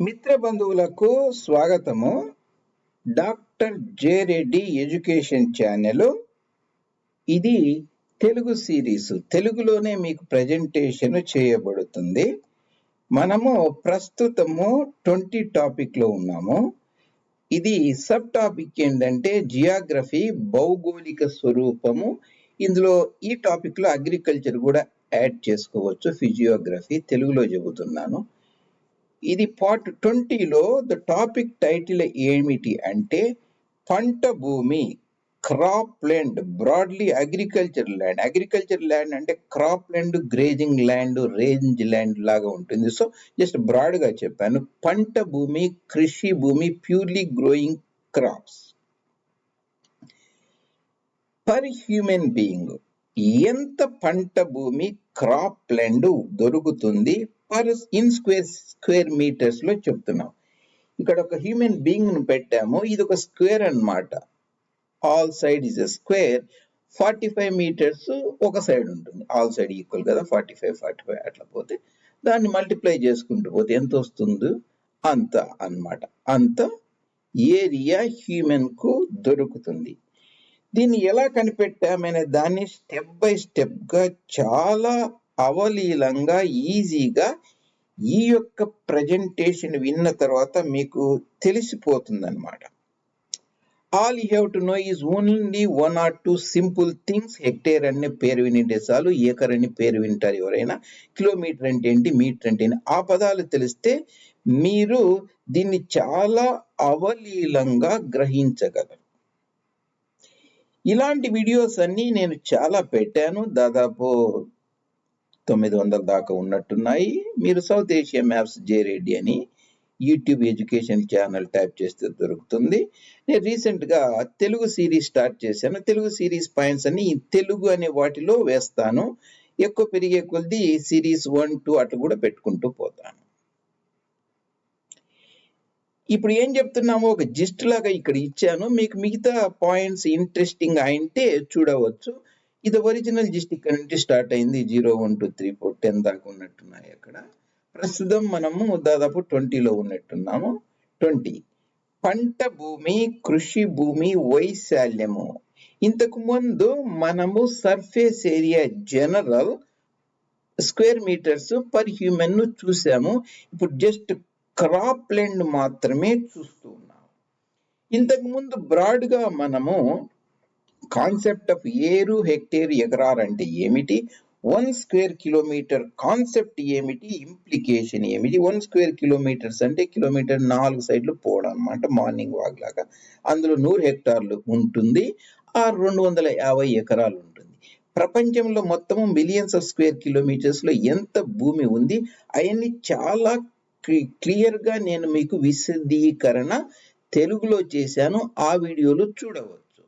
మిత్ర బంధువులకు స్వాగతము. Doctor J Reddy education channel. ఇది తెలుగు సిరీస్. తెలుగులోనే మీకు ప్రజెంటేషన్ చేయబడుతుంది. మనము ప్రస్తుతము ట్వంటీ టాపిక్లో ఉన్నాము. ఇది సబ్ టాపిక్ ఏంటంటే జియాగ్రఫీ భౌగోళిక స్వరూపము. ఇందులో ఈ టాపిక్లో అగ్రికల్చర్ కూడా యాడ్ చేసుకోవచ్చు. ఫిజియోగ్రఫీ తెలుగులో చెబుతున్నాను. ఇది పార్ట్ ట్వంటీలో ద టాపిక్ టైటిల్ ఏమిటి అంటే పంట భూమి crop land broadly agriculture land agriculture land అంటే crop land grazing land range land లాగా ఉంటుంది. సో జస్ట్ బ్రాడ్గా చెప్పాను. పంట భూమి కృషి భూమి purely growing crops per human being ఎంత పంట భూమి క్రాప్ ల్యాండ్ దొరుకుతుంది పర్ ఇన్ స్క్వేర్ స్క్వేర్ మీటర్స్లో చెప్తున్నాం. ఇక్కడ ఒక హ్యూమన్ బీయింగ్ను పెట్టాము. ఇది ఒక స్క్వేర్ అన్నమాట. All side is a square. Forty five meters ఒక సైడ్ ఉంటుంది. ఆల్ సైడ్ ఈక్వల్ కదా ఫార్టీ ఫైవ్ ఫార్టీ ఫైవ్ అట్లా పోతే దాన్ని మల్టిప్లై చేసుకుంటూ పోతే ఎంత వస్తుంది? అంత అన్నమాట. అంత ఏరియా హ్యూమన్కు దొరుకుతుంది. దీన్ని ఎలా కనిపెట్టామనే దాన్ని స్టెప్ బై స్టెప్గా చాలా అవలీలంగా ఈజీగా ఈ యొక్క ప్రజెంటేషన్ విన్న తర్వాత మీకు తెలిసిపోతుందన్నమాట. All you have to know is only one or two simple things hectare అనే పేరు వినింటే చాలు ఏకర్ అని పేరు వింటారు ఎవరైనా కిలోమీటర్ అంటే ఏంటి మీటర్ అంటే ఏంటి ఆ పదాలు తెలిస్తే మీరు దీన్ని చాలా అవలీలంగా గ్రహించగలరు. ఇలాంటి వీడియోస్ అన్నీ నేను చాలా పెట్టాను. దాదాపు తొమ్మిది వందల దాకా ఉన్నట్టున్నాయి. మీరు South Asia maps J Reddy అని యూట్యూబ్ ఎడ్యుకేషన్ ఛానల్ టైప్ చేస్తే దొరుకుతుంది. నేను రీసెంట్గా తెలుగు సిరీస్ స్టార్ట్ చేశాను. తెలుగు సిరీస్ పాయింట్స్ అన్ని తెలుగు అనే వాటిలో వేస్తాను. ఎక్కువ పెరిగే కొద్ది సిరీస్ వన్ టూ అట్లా కూడా పెట్టుకుంటూ పోతాను. ఇప్పుడు ఏం చెప్తున్నాము ఒక జిస్ట్ లాగా ఇక్కడ ఇచ్చాను. మీకు మిగతా పాయింట్స్ ఇంట్రెస్టింగ్ అయితే చూడవచ్చు. ఇది ఒరిజినల్ జిస్ట్ ఇక్కడ నుంచి స్టార్ట్ అయింది. Zero one two three four ten దాకా ఉన్నట్టున్నాయి అక్కడ. ప్రస్తుతం మనము దాదాపు ట్వంటీలో ఉన్నట్టున్నాము. ట్వంటీ. పంట భూమి కృషి భూమి వైశాల్యము. ఇంతకు ముందు మనము surface area general square meters per హ్యూమన్ను చూసాము. ఇప్పుడు జస్ట్ క్రాప్ ల్యాండ్ మాత్రమే చూస్తూ ఉన్నాం. ఇంతకు ముందు మనము కాన్సెప్ట్ ఆఫ్ ఏరు హెక్టేర్ ఎకరార్ అంటే ఏమిటి? వన్ స్క్వేర్ కిలోమీటర్ కాన్సెప్ట్ ఏమిటి? ఇంప్లికేషన్ ఏమిటి? వన్ స్క్వేర్ కిలోమీటర్స్ అంటే కిలోమీటర్ నాలుగు సైడ్లు పోవడం అనమాట మార్నింగ్ వాక్ లాగా. అందులో నూరు హెక్టార్లు ఉంటుంది ఆ రెండు వందల యాభై ఎకరాలు ఉంటుంది. ప్రపంచంలో మొత్తము మిలియన్స్ ఆఫ్ స్క్వేర్ కిలోమీటర్స్లో ఎంత భూమి ఉంది? అవన్నీ చాలా క్లియర్గా నేను మీకు విశదీకరణ తెలుగులో చేశాను. ఆ వీడియోలో చూడవచ్చు.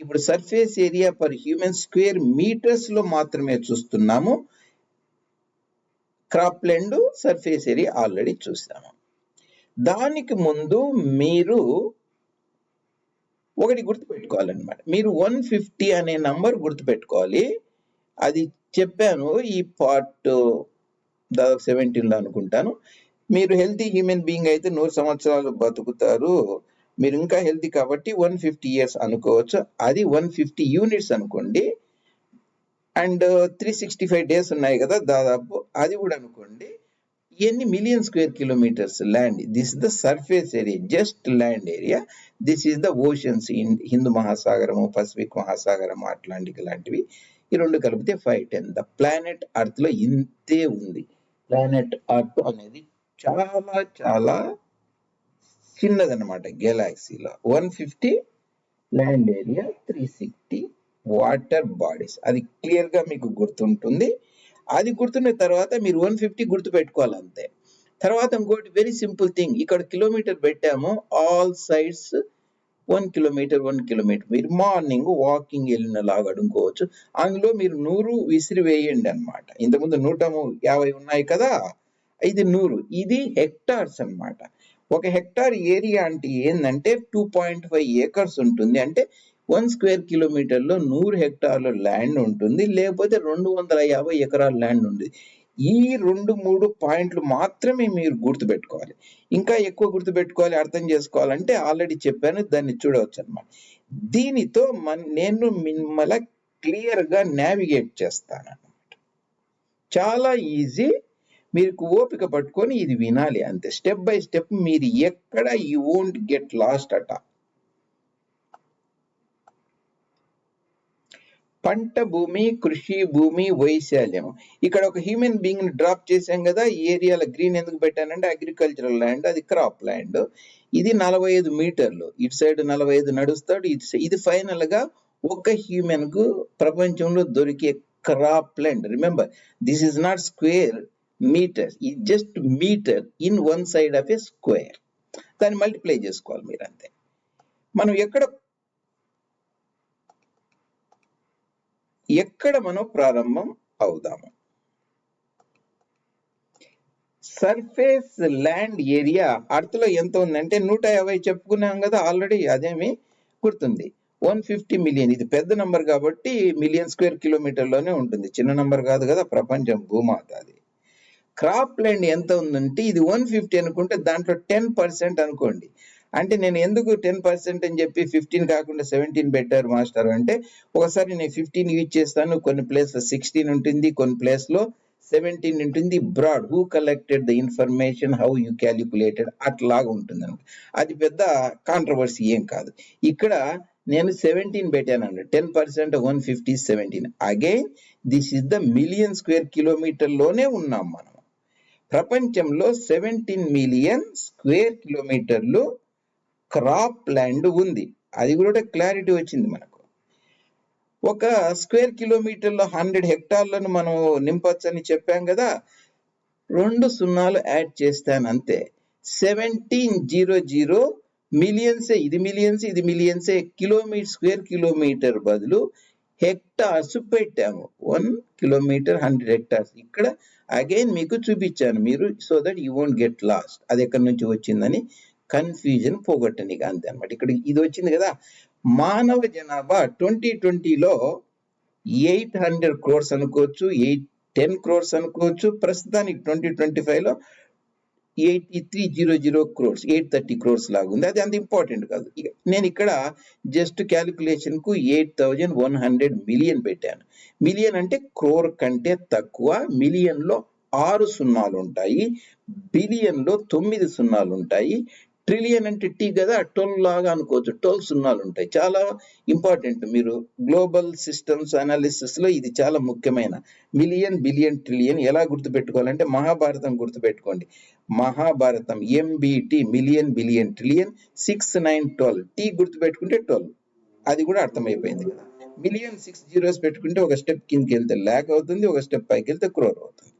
ఇప్పుడు surface area per human square మీటర్స్లో మాత్రమే చూస్తున్నాము. క్రాప్ సర్ఫేస్ ఏరియా ఆల్రెడీ చూసాము దానికి ముందు మీరు ఒకటి గుర్తుపెట్టుకోవాలన్నమాట. మీరు వన్ ఫిఫ్టీ అనే నంబర్ గుర్తుపెట్టుకోవాలి. అది చెప్పాను ఈ పార్ట్ దాదాపు సెవెంటీన్లో అనుకుంటాను. మీరు హెల్తీ హ్యూమన్ బీయింగ్ అయితే నూరు సంవత్సరాలు బతుకుతారు. మీరు ఇంకా హెల్తీ కాబట్టి వన్ ఫిఫ్టీ ఇయర్స్ అనుకోవచ్చు. అది వన్ ఫిఫ్టీ యూనిట్స్ అనుకోండి. And three sixty five days ఉన్నాయి కదా దాదాపు. అది కూడా అనుకోండి. ఎన్ని million square kilometers land this the surface area just land area this is the oceans Hindu మహాసాగరము Pacific మహాసాగరము అట్లాంటిక్ లాంటివి. ఈ రెండు కలిపితే ఫైవ్ టెన్ ద ప్లానెట్ అర్త్లో ఇంతే ఉంది. ప్లానెట్ అర్త్ అనేది చాలా చాలా చిన్నదన్నమాట గెలాక్సీలో. One fifty land area three sixty water bodies. అది క్లియర్గా మీకు గుర్తుంటుంది. అది గుర్తున్న తర్వాత మీరు వన్ ఫిఫ్టీ గుర్తు పెట్టుకోవాలి అంతే తర్వాత ఇంకోటి వెరీ సింపుల్ థింగ్ ఇక్కడ కిలోమీటర్ పెట్టాము. All sides one kilometer one kilometer మీరు మార్నింగ్ వాకింగ్ వెళ్ళిన లాగా అడుకోవచ్చు అందులో మీరు నూరు విసిరి వేయండి అనమాట ఇంతకుముందు నూట యాభై ఉన్నాయి కదా. ఇది నూరు ఇది హెక్టార్స్ అన్నమాట. ఒక హెక్టార్ ఏరియా అంటే ఏంటంటే టూ పాయింట్ ఫైవ్ ఏకర్స్ ఉంటుంది. అంటే వన్ స్క్వేర్ కిలోమీటర్లో నూరు హెక్టార్ల ల్యాండ్ ఉంటుంది. లేకపోతే రెండు వందల యాభై ఎకరాల ల్యాండ్ ఉంది ఈ రెండు మూడు పాయింట్లు మాత్రమే మీరు గుర్తుపెట్టుకోవాలి. ఇంకా ఎక్కువ గుర్తుపెట్టుకోవాలి అర్థం చేసుకోవాలంటే ఆల్రెడీ చెప్పాను. దాన్ని చూడవచ్చు అనమాట దీనితో మన నేను మిమ్మల్ని క్లియర్గా నావిగేట్ చేస్తాను అన్నమాట. చాలా ఈజీ మీకు ఓపిక పట్టుకొని ఇది వినాలి అంతే. స్టెప్ బై స్టెప్ మీరు ఎక్కడ యూ వోంట్ గెట్ లాస్ట్ అట. పంట భూమి కృషి భూమి వైశాల్యం. ఇక్కడ ఒక హ్యూమన్ బీయింగ్ని డ్రాప్ చేశాం కదా ఈ ఏరియాలో గ్రీన్ ఎందుకు పెట్టానంటే అగ్రికల్చరల్ ల్యాండ్ అది క్రాప్ ల్యాండ్ ఇది నలభై ఐదు మీటర్లు. ఇటు సైడ్ నలభై ఐదు నడుస్తాడు ఇటు ఇది ఫైనల్గా ఒక హ్యూమన్కు ప్రపంచంలో దొరికే crop land remember this is not square meter ఈ just meter in one side of a square దాన్ని మల్టిప్లై చేసుకోవాలి మీరు అంతే మనం ఎక్కడ ఎక్కడ మనం ప్రారంభం అవుదాము? సర్ఫేస్ ల్యాండ్ ఏరియా అర్త్లో ఎంత ఉందంటే నూట యాభై చెప్పుకున్నాం కదా ఆల్రెడీ అదేమి గుర్తుంది. వన్ ఫిఫ్టీ మిలియన్ ఇది పెద్ద నంబర్ కాబట్టి మిలియన్ స్క్వేర్ కిలోమీటర్లోనే ఉంటుంది. చిన్న నంబర్ కాదు కదా ప్రపంచం భూమాత అది క్రాప్ ల్యాండ్ ఎంత ఉందంటే ఇది వన్ ఫిఫ్టీ అనుకుంటే దాంట్లో టెన్ పర్సెంట్ అనుకోండి. అంటే నేను ఎందుకు టెన్ పర్సెంట్ అని చెప్పి ఫిఫ్టీన్ కాకుండా సెవెంటీన్ పెట్టారు మాస్టర్ అంటే ఒకసారి నేను ఫిఫ్టీన్ యూజ్ చేస్తాను. కొన్ని ప్లేస్లో సిక్స్టీన్ ఉంటుంది కొన్ని ప్లేస్లో సెవెంటీన్ ఉంటుంది. Brad who collected the information how you calculated అట్లాగా ఉంటుంది అనమాట. అది పెద్ద కాంట్రవర్సీ ఏం కాదు. ఇక్కడ నేను సెవెంటీన్ పెట్టాను ten percent one fifty seventeen. Again this is the million square కిలోమీటర్లోనే ఉన్నాం మనం. ప్రపంచంలో సెవెంటీన్ మిలియన్ స్క్వేర్ కిలోమీటర్లు క్రాప్ ల్యాండ్ ఉంది. అది కూడా క్లారిటీ వచ్చింది మనకు. ఒక స్క్వేర్ కిలోమీటర్లో హండ్రెడ్ హెక్టార్లను మనం నింపొచ్చని చెప్పాం కదా. రెండు సున్నాలు యాడ్ చేస్తాను అంతే సెవెంటీన్ జీరో జీరో మిలియన్సే ఇది మిలియన్స్ ఇది మిలియన్సే కిలోమీటర్ స్క్వేర్ కిలోమీటర్ బదులు హెక్టార్స్ పెట్టాము. One kilometer hundred hectares. ఇక్కడ అగైన్ మీకు చూపించాను మీరు so that you won't get lost అది ఎక్కడి నుంచి వచ్చిందని? కన్ఫ్యూజన్ పోగొట్టనికి అంతే అనమాట ఇక్కడ ఇది వచ్చింది కదా? మానవ జనాభా ట్వంటీ ట్వంటీలో ఎయిట్ హండ్రెడ్ క్రోర్స్ అనుకోవచ్చు ఎయిట్ టెన్ క్రోర్స్ అనుకోవచ్చు. ప్రస్తుతానికి ట్వంటీ ట్వంటీ ఫైవ్లో eighty three zero zero crores eight thirty crores లాగా ఉంది అది అంత ఇంపార్టెంట్ కాదు. నేను ఇక్కడ just క్యాలిక్యులేషన్కు eight thousand one hundred million పెట్టాను. మిలియన్ అంటే క్రోర్ కంటే తక్కువ మిలియన్లో ఆరు సున్నాలు ఉంటాయి బిలియన్లో తొమ్మిది సున్నాలు ఉంటాయి ట్రిలియన్ అంటే టీ కదా ట్వెల్వ్ లాగా అనుకోవచ్చు. ట్వెల్వ్ సున్నాలు ఉంటాయి. చాలా ఇంపార్టెంట్ మీరు గ్లోబల్ సిస్టమ్స్ అనాలిసిస్లో ఇది చాలా ముఖ్యమైన. మిలియన్ బిలియన్ ట్రిలియన్ ఎలా గుర్తుపెట్టుకోవాలంటే మహాభారతం గుర్తుపెట్టుకోండి. Mahabharatam MBT million billion trillion six nine twelve T గుర్తుపెట్టుకుంటే ట్వెల్వ్ అది కూడా అర్థమైపోయింది కదా. మిలియన్ సిక్స్ జీరోస్ పెట్టుకుంటే ఒక స్టెప్ కిందకి వెళ్తే ల్యాక్ అవుతుంది ఒక స్టెప్ పైకి వెళ్తే క్రోర్ అవుతుంది.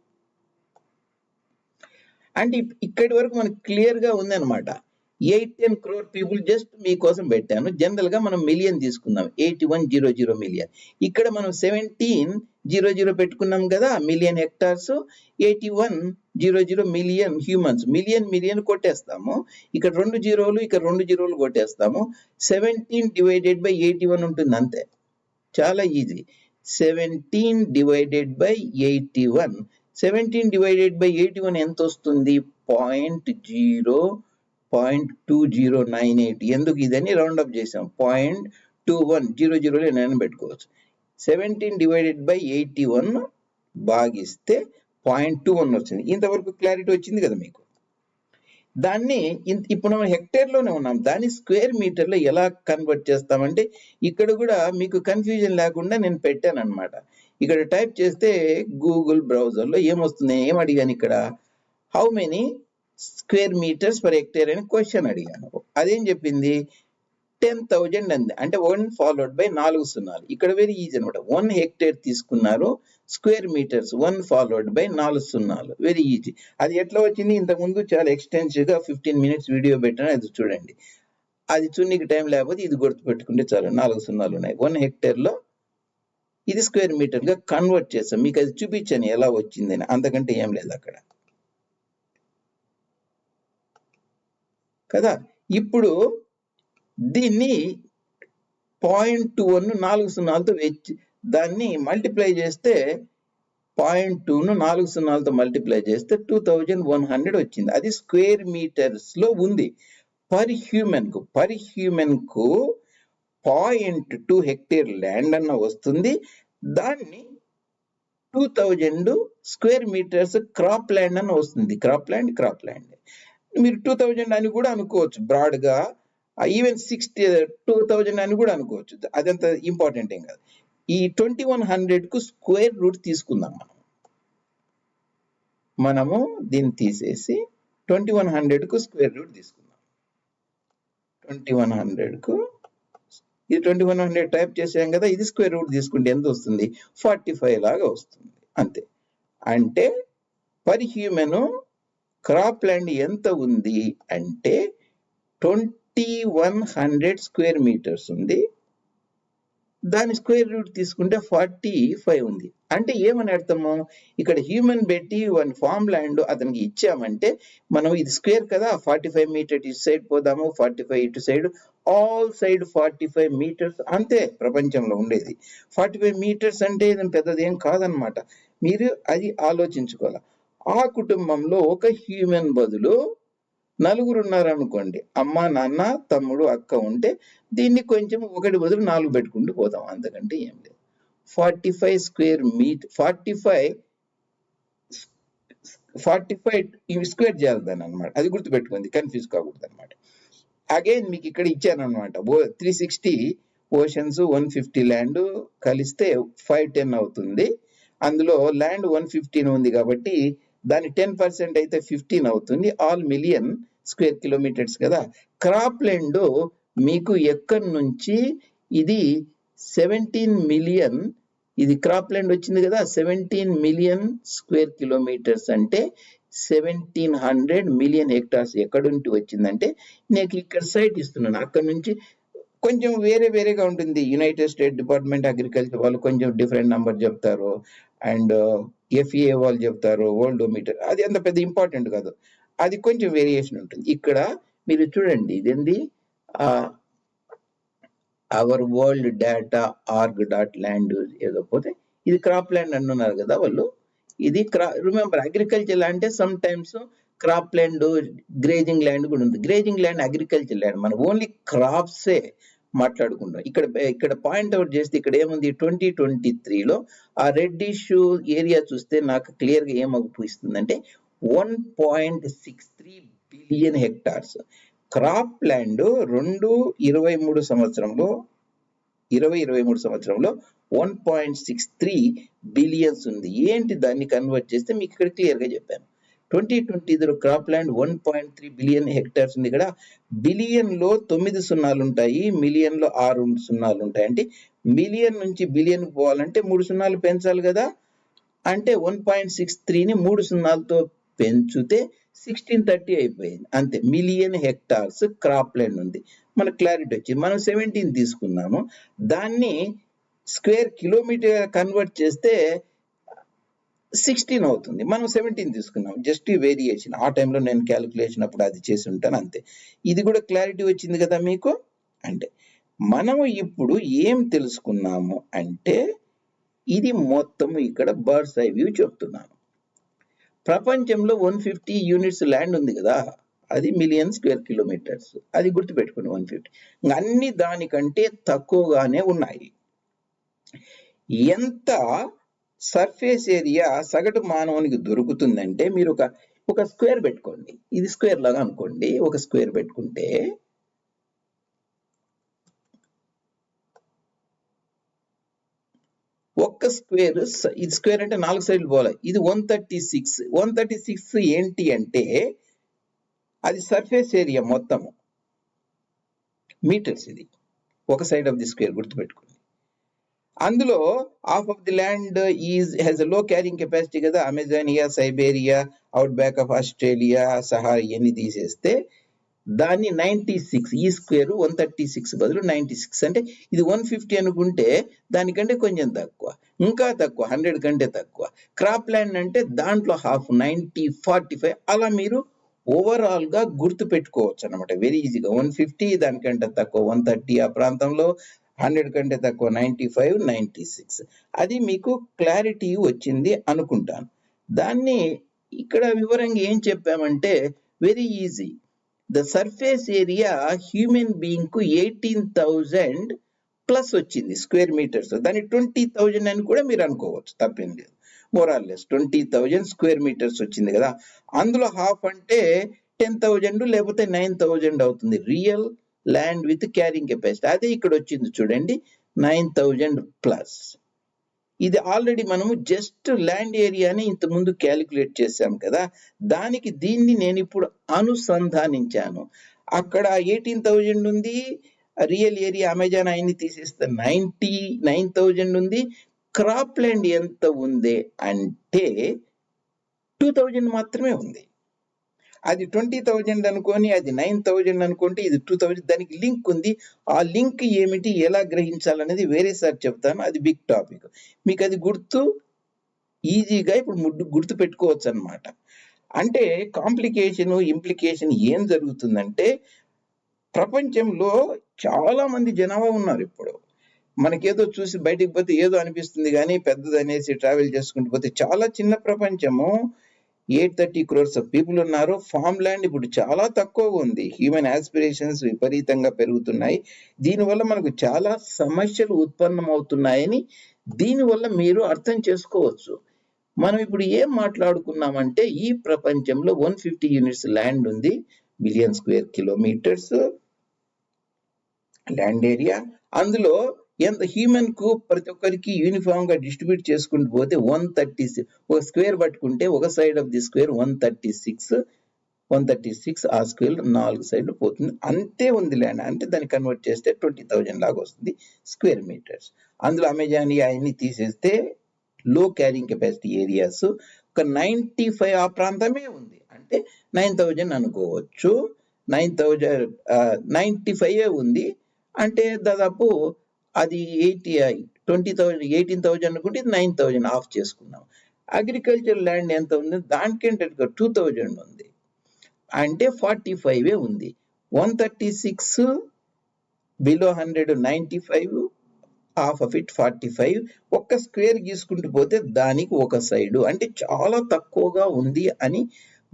అంటే ఇక్కడి వరకు మనకు క్లియర్గా ఉందన్నమాట. ఎయిటీన్ క్రోర్ పీపుల్ జస్ట్ మీకోసం పెట్టాను. జనరల్గా మనం మిలియన్ తీసుకుందాం. Eighty one zero zero million ఇక్కడ మనం సెవెంటీన్ జీరో జీరో పెట్టుకున్నాం కదా million hectares eighty one zero zero million humans million million కొట్టేస్తాము. ఇక్కడ రెండు జీరోలు ఇక్కడ రెండు జీరోలు కొట్టేస్తాము. Seventeen divided by eighty one ఉంటుంది అంతే. చాలా easy seventeen divided by eighty one seventeen divided by eighty one ఎంత వస్తుంది? Point zero point two zero nine eight ఎందుకు ఇదని రౌండ్ అప్ చేసాం పాయింట్ టూ వన్ జీరో జీరోలో నైన్ పెట్టుకోవచ్చు. Seventeen divided by eighty one భాగిస్తే పాయింట్ టూ వన్ వచ్చింది. ఇంతవరకు క్లారిటీ వచ్చింది కదా మీకు? దాన్ని ఇప్పుడు మనం హెక్టేర్లోనే ఉన్నాం. దాన్ని స్క్వేర్ మీటర్లో ఎలా కన్వర్ట్ చేస్తామంటే ఇక్కడ కూడా మీకు కన్ఫ్యూజన్ లేకుండా నేను పెట్టాను అనమాట ఇక్కడ టైప్ చేస్తే గూగుల్ బ్రౌజర్లో ఏమొస్తుంది? ఏం అడిగాను ఇక్కడ? How many square meters per hectare అని క్వశ్చన్ అడిగాను. అదేం చెప్పింది? టెన్ థౌజండ్ అంది. అంటే వన్ ఫాలోడ్ బై నాలుగు సున్నాలు. ఇక్కడ వెరీ ఈజీ అనమాట వన్ హెక్టేర్ తీసుకున్నారు square meters one followed by నాలుగు సున్నాలు. వెరీ ఈజీ అది ఎట్లా వచ్చింది? ఇంతకు ముందు చాలా ఎక్స్టెన్సివ్గా ఫిఫ్టీన్ మినిట్స్ వీడియో పెట్టాను. అది చూడండి. అది చూనికి టైం లేకపోతే ఇది గుర్తు పెట్టుకుంటే చాలు. నాలుగు సున్నాలు ఉన్నాయి. వన్ హెక్టేర్లో ఇది స్క్వేర్ మీటర్గా కన్వర్ట్ చేస్తాం మీకు అది చూపించాను ఎలా వచ్చిందని. అంతకంటే ఏం లేదు అక్కడ. కదా? ఇప్పుడు దీన్ని పాయింట్ టూ వన్ నాలుగు సున్నాలతో వెచ్చి దాన్ని మల్టిప్లై చేస్తే పాయింట్ టూను నాలుగు సున్నాలతో మల్టిప్లై చేస్తే టూ థౌజండ్ వన్ హండ్రెడ్ వచ్చింది. అది స్క్వేర్ మీటర్స్లో ఉంది. పర్ హ్యూమెన్కు పర్ హ్యూమెన్కు పాయింట్ టూ హెక్టేర్ ల్యాండ్ అన్న వస్తుంది. దాన్ని two thousand square meters crop land అని వస్తుంది. Crop land crop land. మీరు టూ థౌజండ్ అని కూడా అనుకోవచ్చు. బ్రాడ్గా ఈవెన్ సిక్స్టీ టూ థౌజండ్ అని కూడా అనుకోవచ్చు. అదంత ఇంపార్టెంట్ ఏం కాదు. ఈ ట్వంటీ వన్ హండ్రెడ్కు స్క్వేర్ రూట్ తీసుకుందాం మనం. మనము దీన్ని తీసేసి ట్వంటీ వన్ హండ్రెడ్కు స్క్వేర్ రూట్ తీసుకుందాం. ట్వంటీ వన్ హండ్రెడ్కు ఇది ట్వంటీ వన్ హండ్రెడ్ టైప్ చేసాం కదా ఇది స్క్వేర్ రూట్ తీసుకుంటే ఎంత వస్తుంది? ఫార్టీ ఫైవ్ లాగా వస్తుంది. అంతే. అంటే పర్ హ్యూమన్ క్రాప్ ల్యాండ్ ఎంత ఉంది అంటే twenty one hundred square meters ఉంది. దాని స్క్వేర్ రూట్ తీసుకుంటే ఫార్టీ ఫైవ్ ఉంది. అంటే ఏమని అర్థము? ఇక్కడ హ్యూమన్ పెట్టి వన్ ఫార్మ్ ల్యాండ్ అతనికి ఇచ్చామంటే మనం ఇది స్క్వేర్ కదా ఫార్టీ ఫైవ్ మీటర్ ఇటు సైడ్ పోదాము ఫార్టీ ఫైవ్ ఇటు side all side forty five meters అంతే ప్రపంచంలో ఉండేది. ఫార్టీ ఫైవ్ మీటర్స్ అంటే ఇది పెద్దది ఏం కాదనమాట. మీరు అది ఆలోచించుకోవాలి? ఆ కుటుంబంలో ఒక హ్యూమన్ బదులు నలుగురు ఉన్నారనుకోండి అమ్మ నాన్న తమ్ముడు అక్క ఉంటే దీన్ని కొంచెం ఒకటి బదులు నాలుగు పెట్టుకుంటూ పోతాం. అంతకంటే ఏం లేదు. Forty five square meet forty five forty five ఇవి స్క్వేర్ చేద్దాను అనమాట అది గుర్తుపెట్టుకుంది కన్ఫ్యూజ్ కాకూడదు అనమాట అగైన్ మీకు ఇక్కడ ఇచ్చాను అనమాట three sixty oceans one fifty land కలిస్తే ఫైవ్ టెన్ అవుతుంది. అందులో ల్యాండ్ వన్ ఫిఫ్టీన్ ఉంది కాబట్టి దాని టెన్ పర్సెంట్ అయితే ఫిఫ్టీన్ అవుతుంది. ఆల్ మిలియన్ స్క్వేర్ కిలోమీటర్స్ కదా. క్రాప్ ల్యాండ్ మీకు ఎక్కడి నుంచి ఇది సెవెంటీన్ మిలియన్ ఇది క్రాప్ ల్యాండ్ వచ్చింది కదా సెవెంటీన్ మిలియన్ స్క్వేర్ కిలోమీటర్స్ అంటే సెవెంటీన్ హండ్రెడ్ మిలియన్ హెక్టార్స్ ఎక్కడుంటి వచ్చిందంటే నేను ఇక్కడ సైట్ ఇస్తున్నాను. అక్కడ నుంచి కొంచెం వేరే వేరేగా ఉంటుంది. యునైటెడ్ స్టేట్ డిపార్ట్మెంట్ అగ్రికల్చర్ వాళ్ళు కొంచెం డిఫరెంట్ నంబర్ చెప్తారు. అండ్ ఎఫ్ఏ వాళ్ళు చెప్తారు వరల్డ్ మీటర్ అది అంత పెద్ద ఇంపార్టెంట్ కాదు. అది కొంచెం వేరియేషన్ ఉంటుంది. ఇక్కడ మీరు చూడండి ఇదేంది? Our world data org dot land ఏదో పోతే ఇది క్రాప్ ల్యాండ్ అంటున్నారు కదా వాళ్ళు. ఇది క్రా రిమెంబర్ అగ్రికల్చర్ ల్యాండ్ అంటే sometimes crop land grazing land కూడా ఉంది. గ్రేజింగ్ ల్యాండ్ అగ్రికల్చర్ ల్యాండ్ మనం ఓన్లీ క్రాప్సే మాట్లాడుకుంటాం ఇక్కడ ఇక్కడ పాయింట్ అవుట్ చేస్తే ఇక్కడ ఏముంది? ట్వంటీ ట్వంటీ త్రీలో ఆ రెడ్ ఇష్యూ ఏరియా చూస్తే నాకు క్లియర్గా one point six three billion hectares crop land రెండు ఇరవై మూడు సంవత్సరంలో ఇరవై ఇరవై మూడు సంవత్సరంలో one point six three billions ఉంది. ఏంటి దాన్ని కన్వర్ట్ చేస్తే మీకు ఇక్కడ క్లియర్గా చెప్పాను. Twenty twenty crop land one point three billion hectares ఉంది ఇక్కడ బిలియన్లో తొమ్మిది సున్నాలు ఉంటాయి మిలియన్లో ఆరు సున్నాలు ఉంటాయి. అంటే మిలియన్ నుంచి బిలియన్ పోవాలంటే మూడు సున్నాలు పెంచాలి కదా. అంటే వన్ పాయింట్ సిక్స్ త్రీని మూడు సున్నాలతో పెంచితే సిక్స్టీన్ థర్టీ అయిపోయింది. అంతే మిలియన్ హెక్టార్స్ క్రాప్ ల్యాండ్ ఉంది. మన క్లారిటీ వచ్చింది మనం సెవెంటీన్ తీసుకున్నాము దాన్ని స్క్వేర్ కిలోమీటర్ కన్వర్ట్ చేస్తే సిక్స్టీన్ అవుతుంది. మనం సెవెంటీన్ తీసుకున్నాం. జస్ట్ వేరియేషన్ ఆ టైంలో నేను క్యాలిక్యులేషన్ అప్పుడు అది చేసి ఉంటాను అంతే. ఇది కూడా క్లారిటీ వచ్చింది కదా మీకు? అంటే మనము ఇప్పుడు ఏం తెలుసుకున్నాము అంటే ఇది మొత్తం ఇక్కడ బర్డ్స్ ఐ వ్యూ చెప్తున్నాను. ప్రపంచంలో వన్ ఫిఫ్టీ యూనిట్స్ ల్యాండ్ ఉంది కదా అది మిలియన్ స్క్వేర్ కిలోమీటర్స్ అది గుర్తుపెట్టుకోండి వన్ ఫిఫ్టీ అన్ని దానికంటే తక్కువగానే ఉన్నాయి. ఎంత సర్ఫేస్ ఏరియా సగటు మానవునికి దొరుకుతుందంటే మీరు ఒక ఒక స్క్వేర్ పెట్టుకోండి. ఇది స్క్వేర్ లాగా అనుకోండి. ఒక స్క్వేర్ పెట్టుకుంటే ఒక్క స్క్వేర్ ఇది స్క్వేర్ అంటే నాలుగు సైడ్లు పోవాలి. ఇది one thirty six one thirty six ఏంటి అంటే అది సర్ఫేస్ ఏరియా మొత్తము. మీటర్స్ ఇది. ఒక సైడ్ ఆఫ్ ది స్క్వేర్ గుర్తుపెట్టుకోండి అందులో half of the land is has low carrying capacity కదా. Amazonia Siberia outback of Australia సహా ఇవన్నీ తీసేస్తే దాన్ని నైన్టీ సిక్స్ ఈ స్క్వేర్ వన్ థర్టీ సిక్స్ బదులు నైన్టీ సిక్స్ అంటే ఇది వన్ ఫిఫ్టీ అనుకుంటే దానికంటే కొంచెం తక్కువ. ఇంకా తక్కువ హండ్రెడ్ కంటే తక్కువ. క్రాప్ ల్యాండ్ అంటే దాంట్లో హాఫ్ నైన్టీ ఫార్టీ ఫైవ్ అలా మీరు ఓవరాల్గా గుర్తు పెట్టుకోవచ్చు అనమాట వెరీ ఈజీగా వన్ ఫిఫ్టీ దానికంటే తక్కువ వన్ థర్టీ ఆ ప్రాంతంలో హండ్రెడ్ కంటే తక్కువ నైంటీ ఫైవ్ నైంటీ సిక్స్. అది మీకు క్లారిటీ వచ్చింది అనుకుంటాను. దాన్ని ఇక్కడ వివరంగా ఏం చెప్పామంటే very easy the surface area human బీయింగ్కు eighteen thousand plus వచ్చింది స్క్వేర్ మీటర్స్ దాన్ని ట్వంటీ థౌజండ్ అని కూడా మీరు అనుకోవచ్చు తప్పేం లేదు. More or less twenty thousand square meters వచ్చింది కదా. అందులో హాఫ్ అంటే టెన్ థౌజండ్ లేకపోతే నైన్ థౌజండ్ అవుతుంది. Real land with carrying capacity. అదే ఇక్కడ వచ్చింది చూడండి నైన్ థౌజండ్ ప్లస్. ఇది ఆల్రెడీ మనము జస్ట్ ల్యాండ్ ఏరియాని ఇంత ముందు క్యాలిక్యులేట్ చేశాం కదా. దానికి దీన్ని నేను ఇప్పుడు అనుసంధానించాను. అక్కడ ఎయిటీన్ థౌజండ్ ఉంది రియల్ ఏరియా అమెజాన్ ఆయన్ని తీసేస్తే నైన్టీ నైన్ థౌజండ్ ఉంది. క్రాప్ ల్యాండ్ ఎంత ఉంది అంటే టూ థౌజండ్ మాత్రమే ఉంది. అది ట్వంటీ థౌజండ్ అనుకొని అది నైన్ థౌజండ్ అనుకుంటే ఇది టూ థౌజండ్. దానికి లింక్ ఉంది. ఆ లింక్ ఏమిటి ఎలా గ్రహించాలనేది వేరే సార్ చెప్తాను. అది బిగ్ టాపిక్. మీకు అది గుర్తు ఈజీగా ఇప్పుడు ముడ్డు గుర్తు పెట్టుకోవచ్చు అనమాట అంటే కాంప్లికేషన్ ఇంప్లికేషన్ ఏం జరుగుతుందంటే ప్రపంచంలో చాలా మంది జనాభా ఉన్నారు ఇప్పుడు. మనకేదో చూసి బయటికి పోతే ఏదో అనిపిస్తుంది కానీ పెద్దది అనేసి ట్రావెల్ చేసుకుంటూ పోతే చాలా చిన్న ప్రపంచము. Eight thirty crores of people ఉన్నారు. ఫామ్ ల్యాండ్ ఇప్పుడు చాలా తక్కువగా ఉంది. హ్యూమన్ ఆస్పిరేషన్స్ విపరీతంగా పెరుగుతున్నాయి. దీనివల్ల మనకు చాలా సమస్యలు ఉత్పన్నం అవుతున్నాయని దీనివల్ల మీరు అర్థం చేసుకోవచ్చు. మనం ఇప్పుడు ఏం మాట్లాడుకున్నామంటే ఈ ప్రపంచంలో వన్ ఫిఫ్టీ యూనిట్స్ ల్యాండ్ ఉంది. Million square kilometers land area. అందులో ఎంత హ్యూమన్కు ప్రతి ఒక్కరికి యూనిఫామ్గా డిస్ట్రిబ్యూట్ చేసుకుంటూ పోతే వన్ థర్టీ ఒక స్క్వేర్ పట్టుకుంటే ఒక side of the square one thirty six one thirty six ఆ స్క్వేర్ నాలుగు సైడ్లు పోతుంది. అంతే ఉంది ల్యాండ్ అంటే దాన్ని కన్వర్ట్ చేస్తే ట్వంటీ థౌజండ్ లాగా వస్తుంది స్క్వేర్ మీటర్స్ అందులో అమెజాన్ అవన్నీ తీసేస్తే లో క్యారింగ్ కెపాసిటీ ఏరియాస్ ఒక నైంటీ ఫైవ్ ఆ ప్రాంతమే ఉంది. అంటే నైన్ థౌజండ్ అనుకోవచ్చు. నైన్ థౌజండ్ నైంటీ ఫైవ్ ఉంది. అంటే దాదాపు అది eighty twenty thousand eighteen thousand అనుకుంటే ఇది నైన్ థౌజండ్ ఆఫ్ చేసుకున్నాం. అగ్రికల్చర్ ల్యాండ్ ఎంత ఉంది? దానికంటే టూ థౌజండ్ ఉంది. అంటే ఫార్టీ ఫైవ్ ఉంది. One thirty six below hundred ninety five half of it forty five. ఒక్క స్క్వేర్ గీసుకుంటూ పోతే దానికి ఒక సైడు. అంటే చాలా తక్కువగా ఉంది అని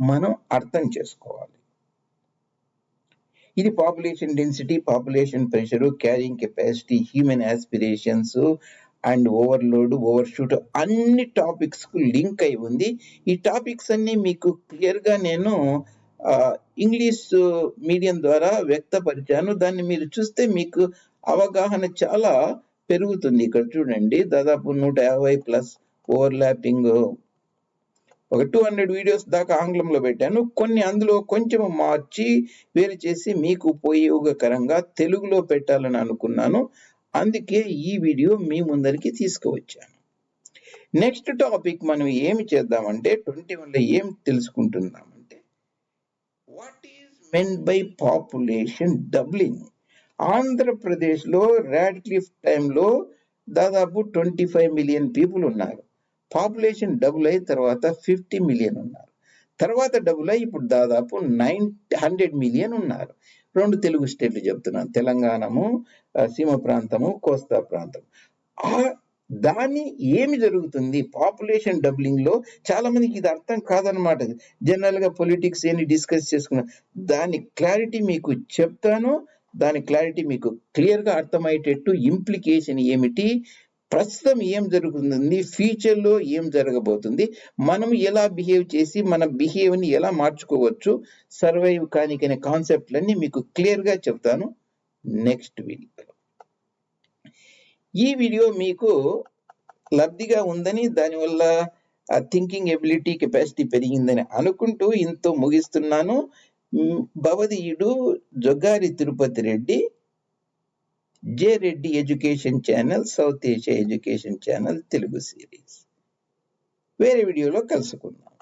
మనం అర్థం చేసుకోవాలి. ఇది population density population pressure carrying capacity human aspirations and overload over shoot అన్ని టాపిక్స్కు లింక్ అయి ఉంది. ఈ టాపిక్స్ అన్ని మీకు క్లియర్గా నేను ఇంగ్లీష్ మీడియం ద్వారా వ్యక్తపరిచాను. దాన్ని మీరు చూస్తే మీకు అవగాహన చాలా పెరుగుతుంది. ఇక్కడ చూడండి దాదాపు నూట యాభై ప్లస్ ఓవర్లాపింగ్ ఒక టూ హండ్రెడ్ వీడియోస్ దాకా ఆంగ్లంలో పెట్టాను. కొన్ని అందులో కొంచెం మార్చి వేరు చేసి మీకు ఉపయోగకరంగా తెలుగులో పెట్టాలని అనుకున్నాను. అందుకే ఈ వీడియో మీ ముందరికి తీసుకువచ్చాను. నెక్స్ట్ టాపిక్ మనం ఏమి చేద్దామంటే ట్వంటీ వన్లో ఏం తెలుసుకుంటున్నామంటే what is meant by population doubling ఆంధ్రప్రదేశ్లో ర్యాడ్ క్లిఫ్ టైంలో దాదాపు ట్వంటీ ఫైవ్ మిలియన్ పీపుల్ ఉన్నారు. పాపులేషన్ డబుల్ అయిన తర్వాత ఫిఫ్టీ మిలియన్ ఉన్నారు. తర్వాత డబుల్ అయి ఇప్పుడు దాదాపు నైన్ హండ్రెడ్ మిలియన్ ఉన్నారు. రెండు తెలుగు స్టేట్లు చెప్తున్నాను. తెలంగాణము సీమ ప్రాంతము కోస్తా ప్రాంతం. ఆ దాన్ని ఏమి జరుగుతుంది? పాపులేషన్ డబ్లింగ్లో చాలా మందికి ఇది అర్థం కాదనమాట జనరల్గా పొలిటిక్స్ ఏమి డిస్కస్ చేసుకున్నా దాని క్లారిటీ మీకు చెప్తాను. దాని క్లారిటీ మీకు క్లియర్గా అర్థమయ్యేటట్టు ఇంప్లికేషన్ ఏమిటి? ప్రస్తుతం ఏం జరుగుతుంది ఫ్యూచర్లో ఏం జరగబోతుంది? మనం ఎలా బిహేవ్ చేసి మన బిహేవ్ని ఎలా మార్చుకోవచ్చు? సర్వైవ్ కానికనే కాన్సెప్ట్లన్నీ మీకు క్లియర్గా చెప్తాను నెక్స్ట్ వీడియోలో. ఈ వీడియో మీకు లబ్ధిగా ఉందని దానివల్ల థింకింగ్ ఎబిలిటీ కెపాసిటీ పెరిగిందని అనుకుంటూ ఇంతో ముగిస్తున్నాను. భవదీయుడు Joggari Tirupati Reddy J Reddy education channel South Asia education channel Telugu series. వేరే వీడియోలో కలుసుకుందాం.